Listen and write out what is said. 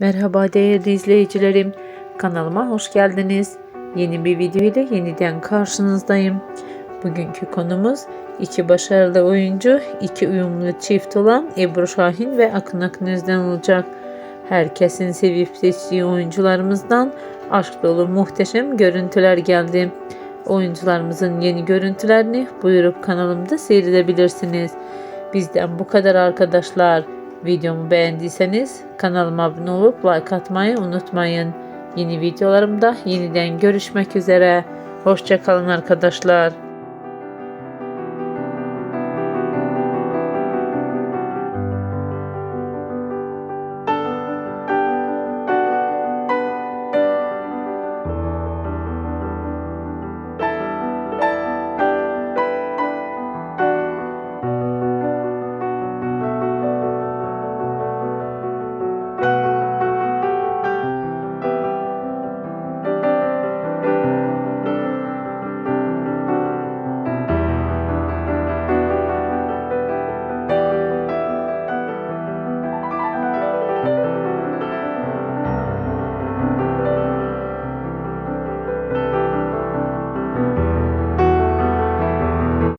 Merhaba değerli izleyicilerim. Kanalıma hoş geldiniz. Yeni bir video ile yeniden karşınızdayım. Bugünkü konumuz iki başarılı oyuncu, iki uyumlu çift olan Ebru Şahin ve Akın Akınöz'den olacak. Herkesin sevip seçtiği oyuncularımızdan aşk dolu muhteşem görüntüler geldi. Oyuncularımızın yeni görüntülerini buyurup kanalımda seyredebilirsiniz. Bizden bu kadar arkadaşlar. Videomu beğendiyseniz kanalıma abone olup like atmayı unutmayın. Yeni videolarımda yeniden görüşmek üzere. Hoşçakalın arkadaşlar.